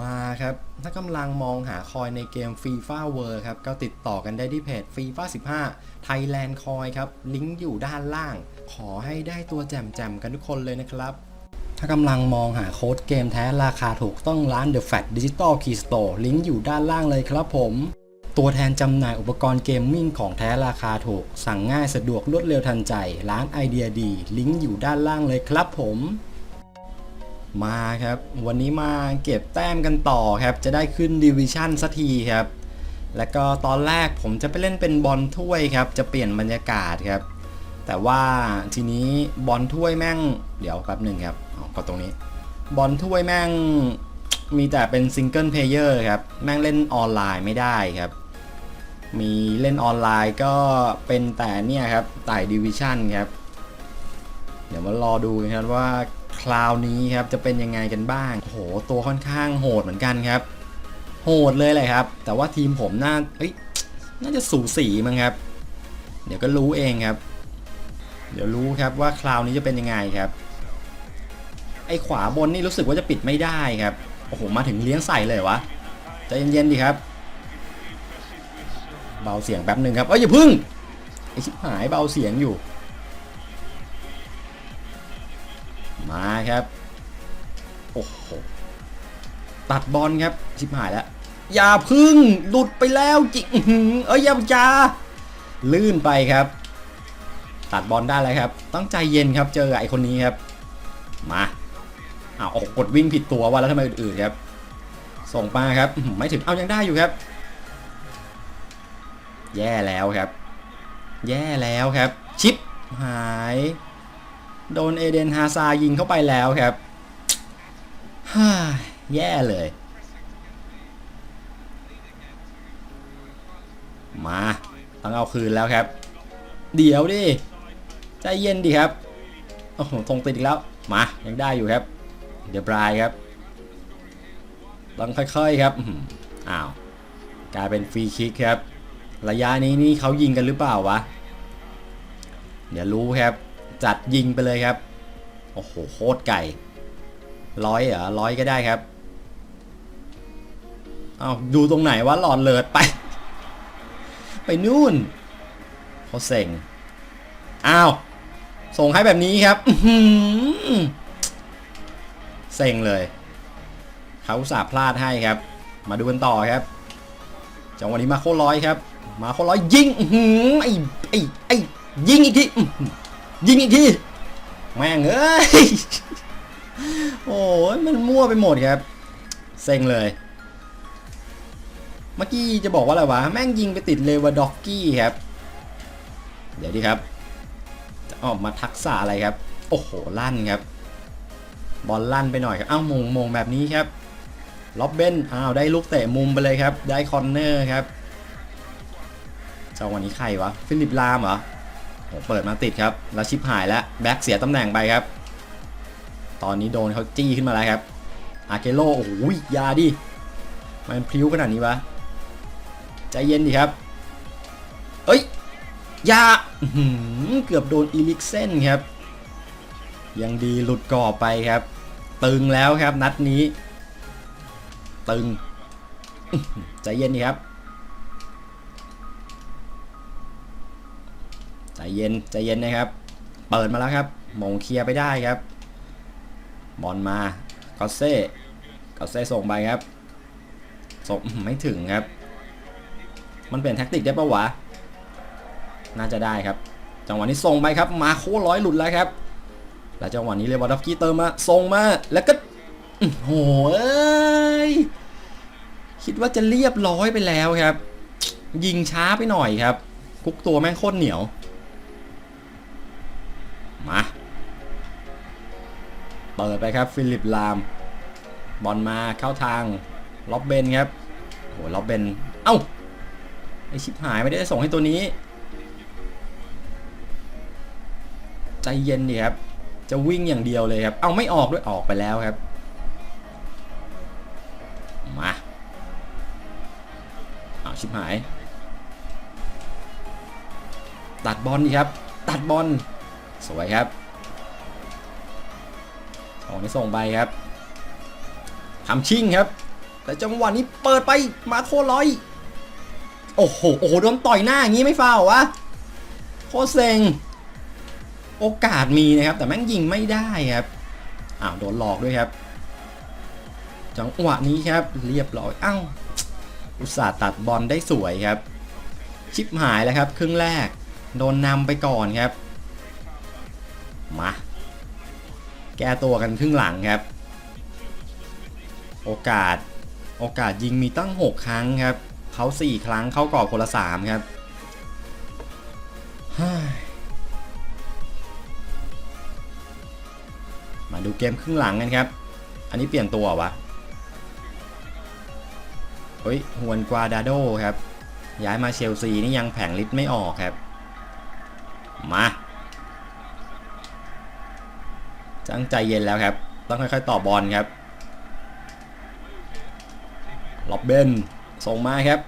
มาครับ ถ้ากำลังมองหาคอยในเกม FIFA World ครับ ก็ติดต่อกันได้ที่เพจ FIFA 15 Thailand Coin ครับ ลิงก์อยู่ด้านล่าง ขอให้ได้ตัวแจมๆกันทุกคนเลยนะครับ ถ้ากำลังมองหาโค้ดเกมแท้ราคาถูกต้องร้าน The Fat Digital Key Store ลิงก์อยู่ด้านล่างเลยครับผม ตัวแทนจำหน่ายอุปกรณ์เกมมิ่งของแท้ราคาถูก สั่งง่ายสะดวกรวดเร็วทันใจ ร้านไอเดียดี ลิงก์อยู่ด้านล่างเลยครับผม มาครับ วันนี้มาเก็บแต้มกันต่อครับ จะได้ขึ้นดิวิชั่นสักทีครับ แล้วก็ตอนแรกผมจะไปเล่นเป็นบอลถ้วยครับ จะเปลี่ยนบรรยากาศครับ แต่ว่าทีนี้บอลถ้วยแม่ง เดี๋ยวแป๊บหนึ่งครับอ๋อกดตรงนี้ บอลถ้วยแม่งมีแต่เป็นซิงเกิลเพลเยอร์ครับ แม่งเล่นออนไลน์ไม่ได้ครับ มีเล่นออนไลน์ก็เป็นแต่เนี่ยครับไต่ดิวิชั่นครับ เดี๋ยวมารอดูกันครับว่า คราวนี้ครับจะเป็นยังไงกันบ้างโหตัวค่อนข้างโหดเหมือนกันครับ โหดเลยเลยครับ แต่ว่าทีมผมน่าเอ้ยน่าจะสูสีมั้งครับ เดี๋ยวก็รู้เองครับ เดี๋ยวรู้ครับว่าคราวนี้จะเป็นยังไงครับ ไอ้ขวาบนนี่รู้สึกว่าจะปิดไม่ได้ครับโอ้โหมาถึงเลี้ยงใส่เลยวะใจเย็นๆดีครับ เบาเสียงแป๊บหนึ่งครับเอ้ยอย่าพึ่งไอชิบหายเบาเสียงอยู่ มาครับ โอ้โห ตัดบอลครับ ชิบหายแล้ว อย่าพึ่งหลุดไปแล้วจิเอ้ยอย่าจาลื่นไปครับ ตัดบอลได้แล้วครับ ต้องใจเย็นครับ เจอไอคนนี้ครับ มาอ้าวโอ้โหกดวิ่งผิดตัวว่าแล้วทำไมอื่นๆครับ ส่งมาครับ ไม่ถึง เอายังได้อยู่ครับ แย่แล้วครับ แย่แล้วครับ ชิปหาย โดนเอเดนฮาซายิงเข้าไปแล้วครับฮ่าแย่เลย มาต้องเอาคืนแล้วครับ เดี๋ยวดิ ใจเย็นดิครับ โอ้โหทงติดอีกแล้ว มา ยังได้อยู่ครับ เดี๋ยวบรายครับ ต้องค่อยๆครับอ้าว กลายเป็นฟรีคิกครับ ระยะนี้นี่เขายิงกันหรือเปล่าวะ เดี๋ยวรู้ครับ จัดยิงไปเลยครับ โอ้โหโคตรไก่ร้อยเหรอร้อยก็ได้ครับ เอาดูตรงไหนวะหลอดเลิดไป ไปนู่นเขาเซ็งอ้าว ส่งให้แบบนี้ครับเซ็งเลยเขาสาพลาดให้ครับ มาดูกันต่อครับจังหวะนี้มาโคร้อยครับ มาโคร้อยยิงไอ้ไอ้ไอ้ยิงอีกที ยิงอีกทีแม่งเอ้ยโอ้ยมันมั่วไปหมดครับ เซ็งเลย เมื่อกี้จะบอกว่าอะไรวะ แม่งยิงไปติดเลวาด็อกกี้ครับ เดี๋ยวดีครับ จะออกมาทักษะอะไรครับ โอ้โห ลั่นครับ บอลลั่นไปหน่อยครับ อ้าวมงมงแบบนี้ครับ ล็อบเบนอ้าว ได้ลูกเตะมุมไปเลยครับ ได้คอนเนอร์ครับจังวะนี้ใครวะ ฟิลิปลามเหรอ เปิดมาติดครับแล้วชิปหายแล้วแบ็กเสียตำแหน่งไปครับ ตอนนี้โดนเขาจี้ขึ้นมาแล้วครับอาเกโลโอ้โหยาดิมันพลิ้วขนาดนี้วะใจเย็นดิครับ เอ้ยยาเกือบโดนอีลิกเซนครับ ยังดีหลุดกรอบไปครับ ตึงแล้วครับนัดนี้ ตึงใจเย็นดิครับ เย็นใจเย็นนะครับ เปิดมาแล้วครับมงเคลียร์ไปได้ครับ บอลมากอเซ่กอเซ่ส่งไปครับส่งไม่ถึงครับ มันเปลี่ยนแท็กติกได้ปะวะ น่าจะได้ครับ จังหวะนี้ส่งไปครับ มาโค้ร้อยหลุดแล้วครับ แล้วจังหวะนี้เลวาดอฟกี้เติมมาส่งมาแล้วก็โหเอ้ยคิดว่าจะเรียบร้อยไปแล้วครับ ยิงช้าไปหน่อยครับกุ๊กตัวแม่งโคตรเหนียว มาเปิดไปครับฟิลิปลาม บอลมาเข้าทางล็อบเบนครับโหล็อบเบนเอ้าไอชิบหายไม่ได้ส่งให้ตัวนี้ ใจเย็นดิครับ จะวิ่งอย่างเดียวเลยครับ เอาไม่ออกด้วยออกไปแล้วครับ มาเอาชิบหาย ตัดบอลดีครับ ตัดบอล สวยครับของนี้ส่งไปครับทำชิ่งครับ แต่จังหวะนี้เปิดไปมาโคร้อย โอ้โห โอ้โห โดนต่อยหน้าอย่างนี้ไม่ฟาวเหรอวะ โคเซง โอกาสมีนะครับ แต่แม่งยิงไม่ได้ครับ อ้าว โดนหลอกด้วยครับ จังหวะนี้ครับ เรียบร้อย อ้าว อุตส่าห์ตัดบอลได้สวยครับ ชิปหายแล้วครับ ครึ่งแรก โดนนำไปก่อนครับ มา แก้ตัวกันครึ่งหลังครับ โอกาสโอกาสยิงมีตั้ง 6 ครั้งครับเขา4 ครั้งเข้ากรอบคนละ 3 ครับมาดูเกมครึ่งหลังกันครับ อันนี้เปลี่ยนตัวหรอวะเฮ้ยฮวนกวาดาโดครับ ย้ายมาเชลซีนี่ยังแผงลิ์ไม่ออกครับ มา จังใจเย็นแล้วครับ ต้องค่อยๆต่อบอลครับล็อบเบนส่งมาครับ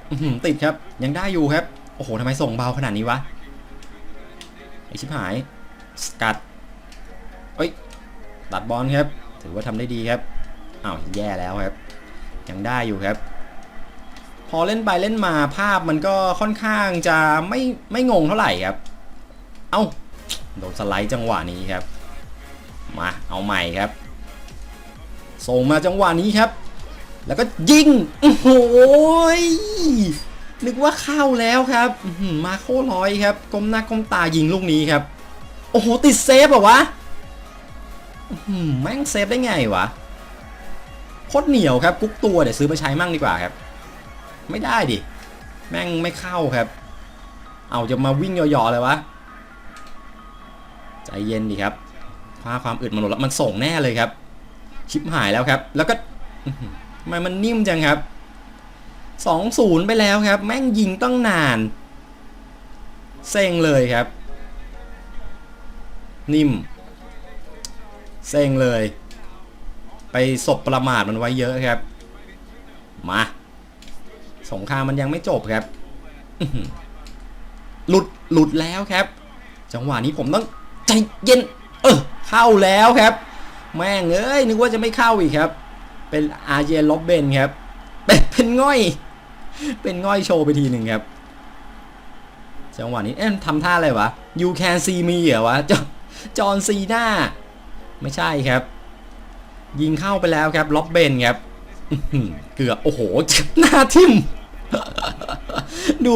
ติดครับ ยังได้อยู่ครับ โอ้โหทำไมส่งเบาขนาดนี้วะไอชิบหายสกัดเอ้ยตัดบอลครับ ถือว่าทำได้ดีครับอ้าวแย่แล้วครับ ยังได้อยู่ครับ พอเล่นไปเล่นมาภาพมันก็ค่อนข้างจะไม่ไม่งงเท่าไหร่ครับ เอ้าโดนสไลด์จังหวะนี้ครับ มาเอาใหม่ครับ ส่งมาจังหวะนี้ครับ แล้วก็ยิงโอ้โหยนึกว่าเข้าแล้วครับมาโคร้อยครับก้มหน้าก้มตายิงลูกนี้ครับ โอ้โหติดเซฟเหรอวะแม่งเซฟได้ไงวะโคตรเหนียวครับกุ๊กตัวเดี๋ยวซื้อมาใช้มั่งดีกว่าครับ ไม่ได้ดิแม่งไม่เข้าครับ เอาจะมาวิ่งย่อๆเลยวะใจเย็นดิครับ คว้าความอึดมันหมดแล้วมันส่งแน่เลยครับ ชิปหายแล้วครับ แล้วก็ทำไมมันนิ่มจังครับสองศูนย์ไปแล้วครับ แม่งยิงตั้งนาน เซ็งเลยครับ นิ่ม เซ็งเลย ไปศพประมาทมันไว้เยอะครับ มา สงครามมันยังไม่จบครับหลุดหลุดแล้วครับ จังหวะนี้ผมต้องใจเย็น เข้าแล้วครับ แม่งเอ้ยนึกว่าจะไม่เข้าอีกครับ เป็นอาร์เจนล็อบเบนครับ เป็นเป็นง่อย เป็นง่อยโชว์ไปทีหนึ่งครับ จังหวะนี้เอ๊ะทำท่าอะไรวะ you can see me เหรอวะจอจอนซีหน่าไม่ใช่ครับ ยิงเข้าไปแล้วครับล็อบเบนครับเกือบโอ้โหหน้าทิ่มดู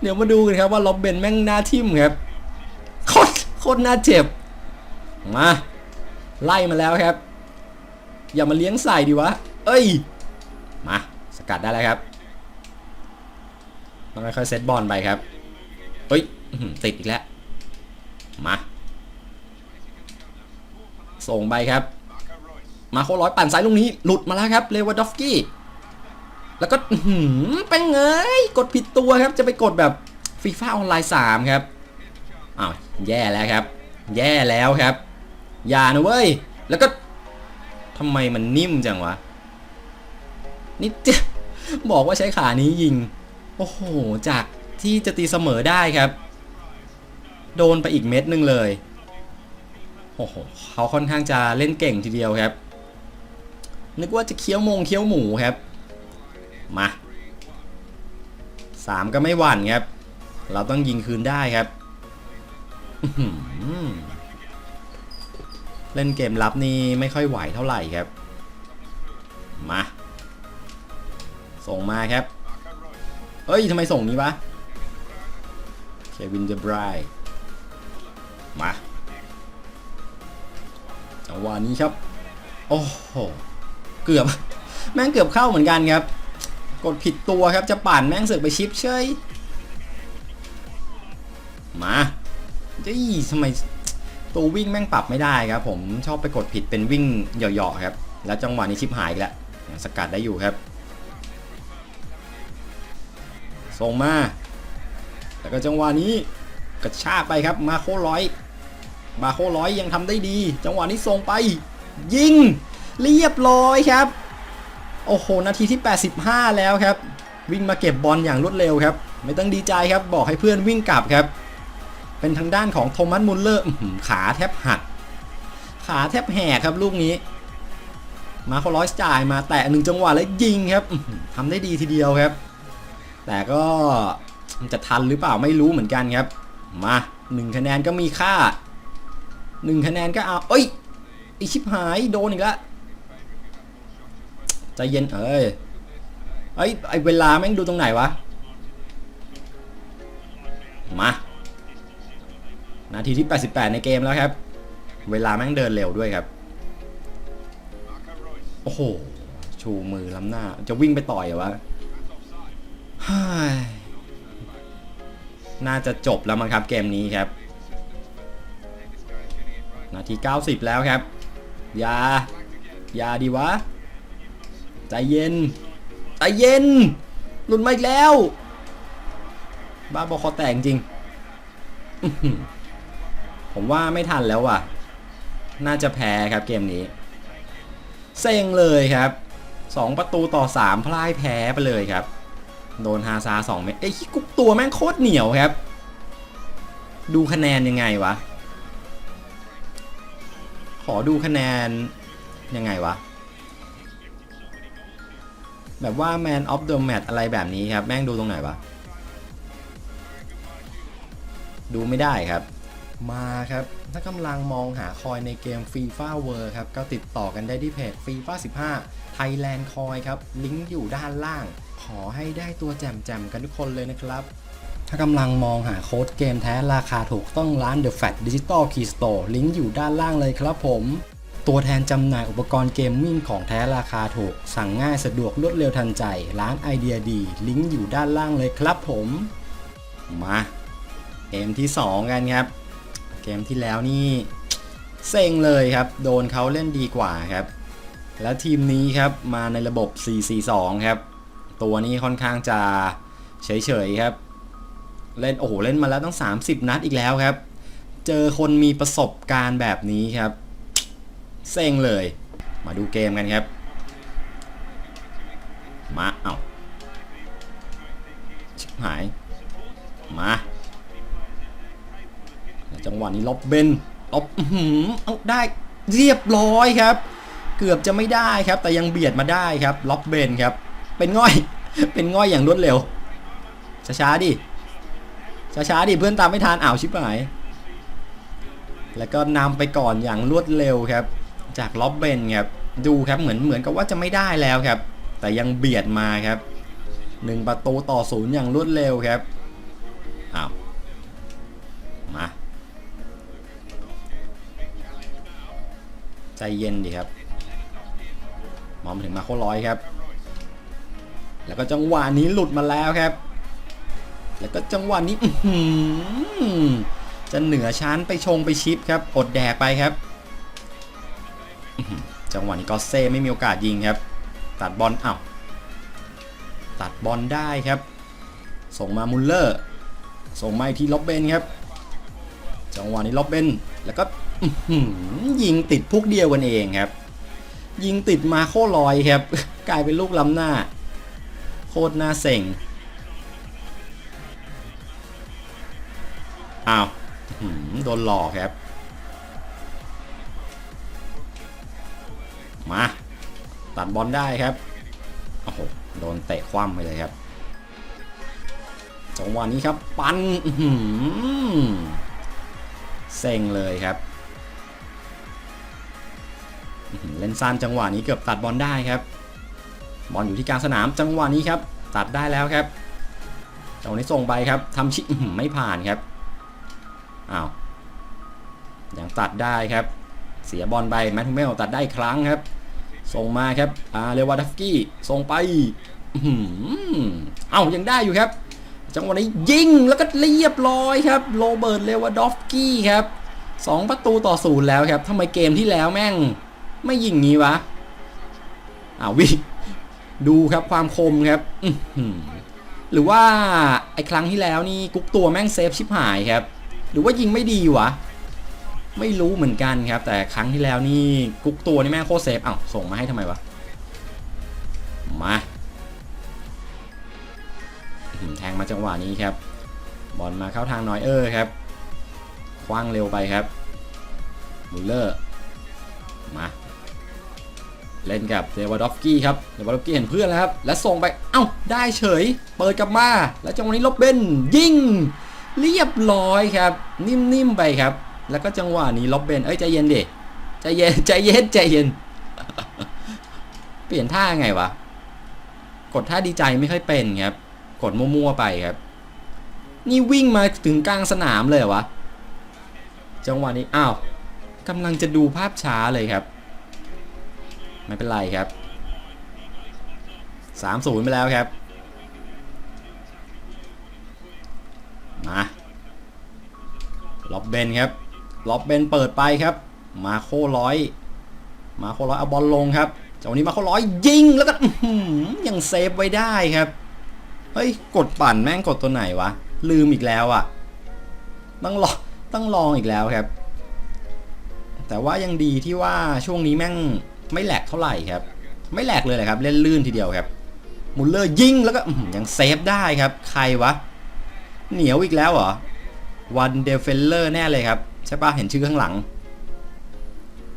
เดี๋ยวมาดูกันครับว่าล็อบเบนแม่งหน้าทิ่มครับโคตรโคตรหน่าเจ็บ มาไล่มาแล้วครับ อย่ามาเลี้ยงใส่ดิวะ เอ้ย มาสกัดได้แล้วครับต้องค่อยๆเซตบอลไปครับเฮ้ยติดอีกแล้ว มา ส่งไปครับ มาโคร้อยปั่นซ้ายลูกนี้ หลุดมาแล้วครับเลวาดอฟกี้ แล้วก็หือเป็นไงกดผิดตัวครับ จะไปกดแบบฟีฟ่าออนไลน์3ครับ อ้าว แย่แล้วครับ แย่แล้วครับ อย่านะเว้ย แล้วก็ทำไมมันนิ่มจังวะ นี่จะบอกว่าใช้ขานี้ยิง โอ้โห จากที่จะตีเสมอได้ครับ โดนไปอีกเม็ดหนึงเลย โอ้โห เขาค่อนข้างจะเล่นเก่งทีเดียวครับ นึกว่าจะเคี้ยวมงเคี้ยวหมูครับ มาสามก็ไม่หวั่นครับ เราต้องยิงคืนได้ครับ เล่นเกมรับนี่ไม่ค่อยไหวเท่าไหร่ครับ มา ส่งมาครับ เอ้ยทำไมส่งนี้วะเควินเดบรายมาจังหวะนี้ครับ โอ้โห เกือบ แม่งเกือบเข้าเหมือนกันครับ กดผิดตัวครับจะปั่นแม่งเสือกไปชิปเฉยมาจี้ทำไม ตัววิ่งแม่งปรับไม่ได้ครับ ผมชอบไปกดผิดเป็นวิ่งเหยาะๆครับ แล้วจังหวะนี้ชิปหายแล้วสกัดได้อยู่ครับส่งมาแล้วก็จังหวะนี้กระชากไปครับมาโคร้อยมาโคร้อยยังทำได้ดี จังหวะนี้ส่งไป ยิง เรียบร้อยครับ โอ้โห นาทีที่ 85 แล้วครับ วิ่งมาเก็บบอลอย่างรวดเร็วครับ ไม่ต้องดีใจครับ บอกให้เพื่อนวิ่งกลับครับ เป็นทางด้านของโทมัสมุลเลอร์ขาแทบหัก ขาแทบแหกครับลูกนี้ มาโคลอสจ่ายมาแตะหนึ่งจังหวะแล้วยิงครับทำได้ดีทีเดียวครับ แต่ก็จะทันหรือเปล่าไม่รู้เหมือนกันครับ มาหนึ่งคะแนนก็มีค่าหนึ่งคะแนนก็เอาเอ้ยไอชิบหายโดนอีกแล้วใจเย็นเอ้ยเอ้ยไอเวลาแม่งดูตรงไหนวะ นาทีที่ 88 ในเกมแล้วครับ เวลาแม่งเดินเร็วด้วยครับ โอ้โห ชูมือล้ำหน้า จะวิ่งไปต่อยเหรอวะน่าจะจบแล้วมั้งครับเกมนี้ครับ นาที 90 แล้วครับอย่าอย่าดีวะ ใจเย็น ใจเย็น หลุดมาอีกแล้ว บ้าบอคอแตกจริง ผมว่าไม่ทันแล้วว่ะ น่าจะแพ้ครับเกมนี้ เซ็งเลยครับ 2 ประตูต่อ 3 พลายแพ้ไปเลยครับ โดนฮาซา2เม็ดไอ้ยกุ๊กตัวแม่งโคตรเหนียวครับ ดูคะแนนยังไงวะ ขอดูคะแนนยังไงวะ แบบว่า Man of the Match อะไรแบบนี้ครับ แม่งดูตรงไหนวะ ดูไม่ได้ครับ มาครับ ถ้ากำลังมองหาคอยในเกม FIFA World ครับ ก็ติดต่อกันได้ที่เพจ FIFA 15 Thailand คอยครับ ลิงก์อยู่ด้านล่าง ขอให้ได้ตัวแจ่มๆกันทุกคนเลยนะครับ ถ้ากำลังมองหาโค้ดเกมแท้ราคาถูกต้องร้าน The Fat Digital Key Store ลิงก์อยู่ด้านล่างเลยครับผมตัวแทนจำหน่ายอุปกรณ์เกมมิ่งของแท้ราคาถูก สั่งง่ายสะดวกรวดเร็วทันใจ ร้านไอเดียดี ลิงก์อยู่ด้านล่างเลยครับผม มาเกมที่ 2 กันครับ เกมที่แล้วนี่เซ็งเลยครับ โดนเขาเล่นดีกว่าครับ แล้วทีมนี้ครับมาในระบบ 4-4-2 ครับ ตัวนี้ค่อนข้างจะเฉยๆครับ เล่นโอ้โหเล่นมาแล้วตั้ง30 นัดอีกแล้วครับ เจอคนมีประสบการณ์แบบนี้ครับ เซ็งเลย มาดูเกมกันครับ มาเอา้าชิบหาย มา วะนี้ล็อบเบนล็อบหือเอาได้เรียบร้อยครับ เกือบจะไม่ได้ครับ แต่ยังเบียดมาได้ครับล็อบเบนครับ เป็นง่อย เป็นง่อยอย่างรวดเร็วช้าๆดิช้าๆดิเพื่อนตามไม่ทันอ้าวชิบหาย แล้วก็นำไปก่อนอย่างรวดเร็วครับ จากล็อบเบนครับดูครับเหมือนเหมือนกับว่าจะไม่ได้แล้วครับ แต่ยังเบียดมาครับหนึ่งประตูต่อศูนย์อย่างรวดเร็วครับอ้าว ใจเย็นดีครับมองมาถึงมาโคร้อยครับ แล้วก็จังหวะนี้หลุดมาแล้วครับ แล้วก็จังหวะนี้จะเหนือชั้นไปชงไปชิปครับอดแดกไปครับ จังหวะนี้ก็เซ่ไม่มีโอกาสยิงครับ ตัดบอลอ้าวตัดบอลได้ครับ ส่งมามุลเลอร์ ส่งมาที่ล็อบเบนครับ จังหวะนี้ล็อบเบนแล้วก็ ยิงติดพวกเดียวกันเองครับ ยิงติดมาโคลอยครับ กลายเป็นลูกล้ำหน้า โคตรน่าเซ็งอ้าวโดนหลอกครับ มา ตัดบอลได้ครับโอ้โหโดนเตะคว่ำไปเลยครับจังหวะนี้ครับ ปันอื้อหือเซ็งเลยครับ เล่นสั้นจังหวะนี้เกือบตัดบอลได้ครับ บอลอยู่ที่กลางสนามจังหวะนี้ครับ ตัดได้แล้วครับจังหวะนี้ส่งไปครับทำชิไม่ผ่านครับอ้าวยังตัดได้ครับ เสียบอลไปแมททูเมลตัดได้ครั้งครับ ส่งมาครับอาเรวาดัฟกี้ส่งไปอื้อหือเอ้ายังได้อยู่ครับ จังหวะนี้ยิงแล้วก็เรียบร้อยครับโรเบิร์ตเลวาดอฟกี้ครับสองประตูต่อศูนย์แล้วครับทำไมเกมที่แล้วแม่ง ไม่ยิงงี้วะอ้าววิดูครับความคมครับหรือว่าไอ้ครั้งที่แล้วนี่กุ๊กตัวแม่งเซฟชิบหายครับ หรือว่ายิงไม่ดีวะไม่รู้เหมือนกันครับ แต่ครั้งที่แล้วนี่กุ๊กตัวนี่แม่งโคตรเซฟอ้าวส่งมาให้ทำไมวะมาแทงมาจังหวะนี้ครับ บอลมาเข้าทางน้อยเออร์ครับคว้างเร็วไปครับมุลเลอร์มา เล่นกับเดวาดอฟกี้ครับเดวาดอฟกี้เห็นเพื่อนแล้วครับ และส่งไป เอ้า ได้เฉย เปิดกลับมา แล้วจังหวะนี้ลบเบนยิง เรียบร้อยครับ นิ่มๆไปครับ แล้วก็จังหวะนี้ลบเบนเอ้ยใจเย็นดิใจเย็นใจเย็นใจเย็น เปลี่ยนท่าไงวะ กดท่าดีใจไม่ค่อยเป็นครับ กดมั่วๆไปครับ นี่วิ่งมาถึงกลางสนามเลยวะ จังหวะนี้ อ้าวกำลังจะดูภาพช้าเลยครับ ไม่เป็นไรครับ3-0ไปแล้วครับ มาล็อบเบนครับล็อบเบนเปิดไปครับ มาโคร้อย มาโคร้อยเอาบอลลงครับจังหวะนี้มาโคร้อยยิงแล้วก็ยังเซฟไว้ได้ครับ เฮ้ย กดปั่นแม่งกดตัวไหนวะ ลืมอีกแล้วอะ่ะต้องลองต้องลองอีกแล้วครับ แต่ว่ายังดีที่ว่าช่วงนี้แม่ง ไม่แหลกเท่าไหร่ครับ ไม่แหลกเลยแหละครับ เล่นลื่นทีเดียวครับมุลเลอร์ยิงแล้วก็ยังเซฟได้ครับ ใครวะ เหนียวอีกแล้วเหรอวันเดฟเฟลเลอร์แน่เลยครับ ใช่ปะเห็นชื่อข้างหลัง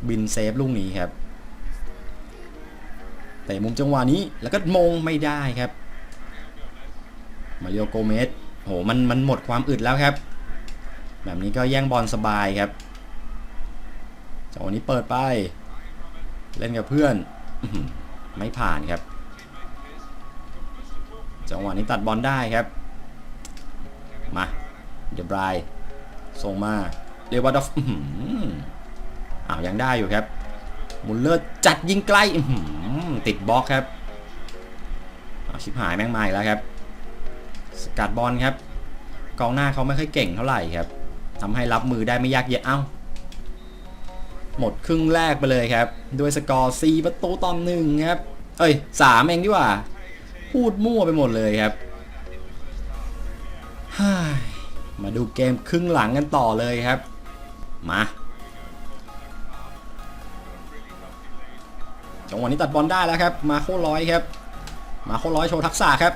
บินเซฟลูกนี้ครับแต่มุมจังหวะนี้แล้วก็มงไม่ได้ครับ มาริโอโกเมสโหมันมันหมดความอึดแล้วครับ แบบนี้ก็แย่งบอลสบายครับจังหวะนี้เปิดไป เล่นกับเพื่อนไม่ผ่านครับ จังหวะนี้ตัดบอลได้ครับ มาเดบรายส่งมาเดวาดอฟอื้อหืออ้าวยังได้อยู่ครับมุลเลอร์จัดยิงไกลติดบล็อกครับอาชิบหายแม่งมาอีกแล้วครับ สกัดบอลครับกองหน้าเขาไม่ค่อยเก่งเท่าไหร่ครับทำให้รับมือได้ไม่ยากเย็นเอ้า หมดครึ่งแรกไปเลยครับ ด้วยสกอร์ 4 ประตูต่อหนึ่งครับ เอ้ยสามเองดีกว่า พูดมั่วไปหมดเลยครับ มาดูเกมครึ่งหลังกันต่อเลยครับ มาจังหวะนี้ตัดบอลได้แล้วครับ มาโคร้อยครับ มาโคร้อยโชว์ทักษะครับ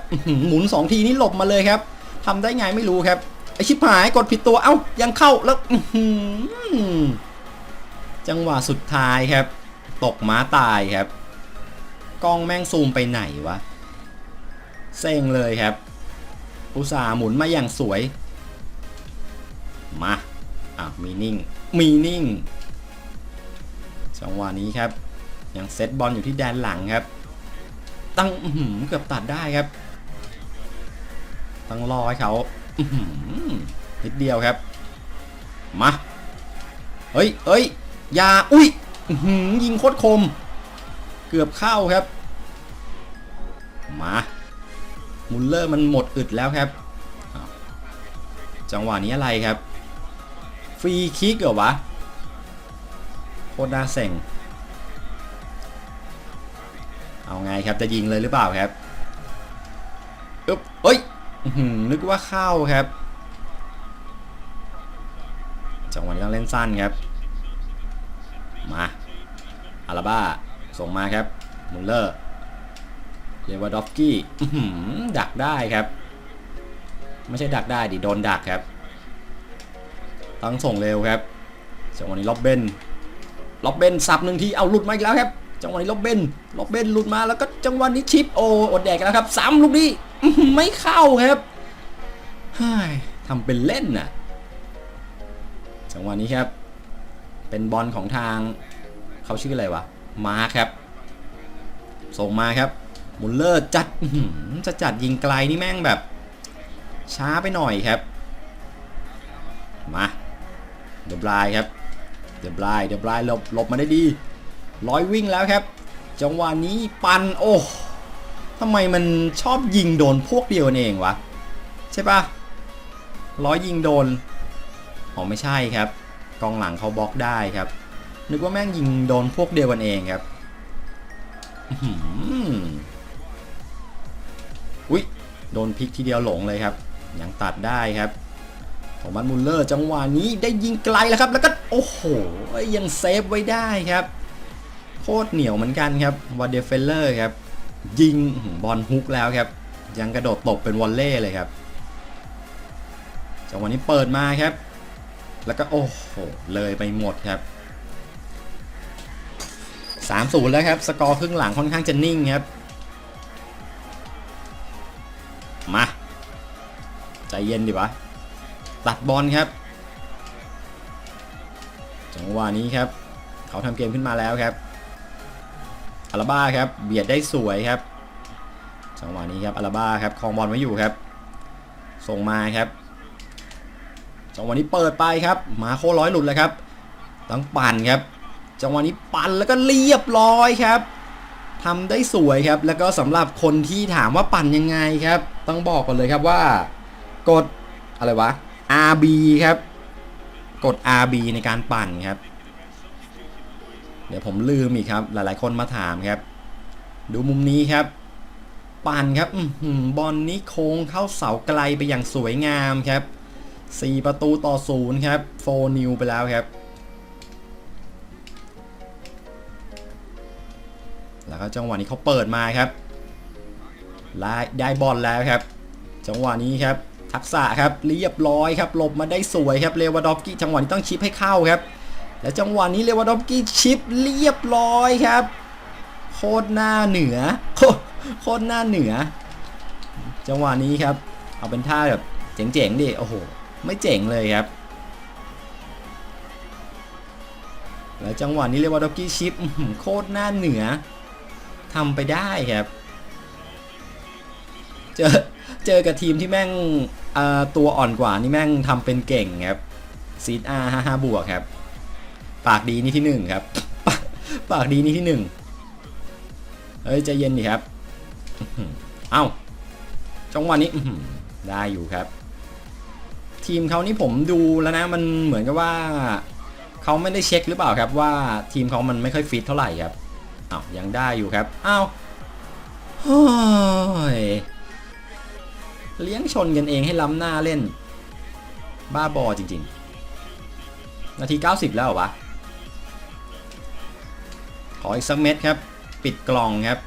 หมุน 2 ทีนี้หลบมาเลยครับทำได้ไงไม่รู้ครับ ไอชิบหายกดผิดตัว เอ้ายังเข้าแล้ว จังหวะสุดท้ายครับ ตกม้าตายครับ กล้องแม่งซูมไปไหนวะ เซ็งเลยครับ อุตส่าห์หมุนมาอย่างสวย มาอะมีนิ่ง มีนิ่ง จังหวะนี้ครับ ยังเซตบอลอยู่ที่แดนหลังครับ ตั้งเกือบตัดได้ครับ ตั้งรอให้เขาอนิดเดียวครับ มา เฮ้ยเฮ้ย ยา อุ้ยหืยิงโคตรคม เกือบเข้าครับ มามุลเลอร์มันหมดอึดแล้วครับ จังหวะนี้อะไรครับ ฟรีคิกเหรอวะ โคตรน่าเซ็ง เอาไงครับจะยิงเลยหรือเปล่าครับอึ๊บเฮ้ยนึกว่าเข้าครับ จังหวะนี้ต้องเล่นสั้นครับ มาอาราบ้า ส่งมาครับมุลเลอร์เลวาดอฟกี้ดักได้ครับ ไม่ใช่ดักได้ดิโดนดักครับ ต้องส่งเร็วครับจังหวะนี้ล็อบเบนล็อบเบนสับหนึ่งทีเอาหลุดมาอีกแล้วครับจังหวะนี้ล็อบเบนล็อบเบนหลุดมาแล้วก็จังหวะนี้ชิปโออดแดกแล้วครับสามลูกนี้ไม่เข้าครับทำเป็นเล่นน่ะ จังหวะนี้ครับ เป็นบอลของทางเขาชื่ออะไรวะ มาครับ ส่งมาครับมุลเลอร์จัดจะจัดยิงไกลนี่แม่งแบบ ช้าไปหน่อยครับ มาเดบรายครับเดบรายเดบรายหลบหลบมาได้ดีร้อยวิ่งแล้วครับ จังหวะนี้ปันโอ้ทำไมมันชอบยิงโดนพวกเดียวเองวะ ใช่ปะร้อยยิงโดน อ๋อไม่ใช่ครับ กองหลังเขาบล็อกได้ครับ นึกว่าแม่งยิงโดนพวกเดียวกันเองครับอื้มอุ้ยโดนพลิกทีเดียวหลงเลยครับ ยังตัดได้ครับของมันมุลเลอร์จังหวะนี้ได้ยิงไกลแล้วครับ แล้วก็โอ้โหยังเซฟไว้ได้ครับ โคตรเหนียวเหมือนกันครับวาเดเฟลเลอร์ครับ ยิงบอลฮุกแล้วครับ ยังกระโดดตบเป็นวอลเล่เลยครับจังหวะนี้เปิดมาครับ แล้วก็โอ้โห เลยไปหมดครับ3-0แล้วครับ สกอร์ครึ่งหลังค่อนข้างจะนิ่งครับ มา ใจเย็นดิวะ ตัดบอลครับ จังหวะนี้ครับ เขาทำเกมขึ้นมาแล้วครับอาราบ้าครับ เบียดได้สวยครับ จังหวะนี้ครับอาราบ้าครับครองบอลไว้อยู่ครับ ส่งมาครับ จังหวะนี้เปิดไปครับมาโคร้อยหลุดแล้วครับต้องปั่นครับจังหวะนี้ปั่นแล้วก็เรียบร้อยครับทำได้สวยครับ แล้วก็สำหรับคนที่ถามว่าปั่นยังไงครับ ต้องบอกก่อนเลยครับว่ากดอะไรวะ RB ครับ กด RB ในการปั่นครับ เดี๋ยวผมลืมอีกครับ หลายๆ คนมาถามครับ ดูมุมนี้ครับ ปั่นครับอบอลนี้โค้งเข้าเสาไกลไปอย่างสวยงามครับ 4 ประตูต่อศูนย์ครับโฟนิวไปแล้วครับ แล้วก็จังหวะนี้เขาเปิดมาครับได้ได้บอลแล้วครับ จังหวะนี้ครับ ทักษะครับเรียบร้อยครับหลบมาได้สวยครับเลวาดอฟกี้จังหวะนี้ต้องชิปให้เข้าครับ และจังหวะนี้เลวาดอฟกี้ชิปเรียบร้อยครับโคตรหน้าเหนือโคโคตรหน้าเหนือ จังหวะนี้ครับ เอาเป็นท่าแบบเจ๋งๆดิโอ้โห ไม่เจ๋งเลยครับ แล้วจังหวะนี้เลวาดอฟสกี้ชิปโคตรหน้าเหนือทำไปได้ครับ เจอเจอกับทีมที่แม่งตัวอ่อนกว่านี่แม่งทำเป็นเก่งครับซีดอาห้าห้าบวกครับ ปากดีนี่ที่หนึ่งครับปากปากดีนี่ที่หนึ่งเอ้ยใจเย็นดิครับอื้อหือเอ้าจังหวะนี้ได้อยู่ครับ ทีมเขานี่ผมดูแล้วนะมันเหมือนกับว่าเขาไม่ได้เช็คหรือเปล่าครับว่าทีมเขามันไม่ค่อยฟิตเท่าไหร่ครับอ้าวยังได้อยู่ครับอ้าวเฮ้ยเลี้ยงชนกันเองให้ล้ำหน้าเล่น บ้าบอจริง ๆ นาที 90 แล้วเหรอวะขออีกสักเม็ดครับ ปิดกล่องครับ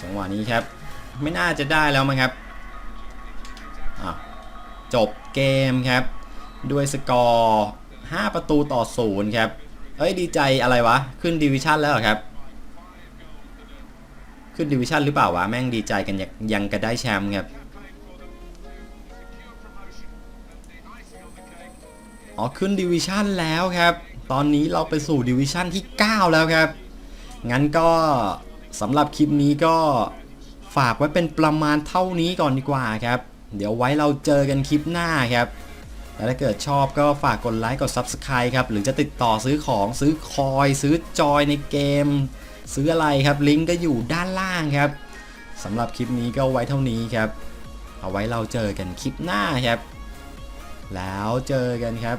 จังหวะนี้ครับ ไม่น่าจะได้แล้วมั้งครับ จบเกมครับ ด้วยสกอร์ 5 ประตูต่อศูนย์ครับ เอ้ยดีใจอะไรวะ ขึ้นดิวิชั่นแล้วเหรอครับ ขึ้นดิวิชั่นหรือเปล่าวะ แม่งดีใจกันยังยังกระได้แชมป์ครับ อ๋อขึ้นดิวิชั่นแล้วครับ ตอนนี้เราไปสู่ดิวิชั่นที่ 9 แล้วครับ งั้นก็สำหรับคลิปนี้ก็ฝากไว้เป็นประมาณเท่านี้ก่อนดีกว่าครับ เดี๋ยวไว้เราเจอกันคลิปหน้าครับและถ้าเกิดชอบก็ฝากกดไลค์กด Subscribe ครับ หรือจะติดต่อซื้อของซื้อคอยซื้อจอยในเกม ซื้ออะไรครับ ลิงก์ก็อยู่ด้านล่างครับสำหรับคลิปนี้ก็ไว้เท่านี้ครับ เอาไว้เราเจอกันคลิปหน้าครับ แล้วเจอกันครับ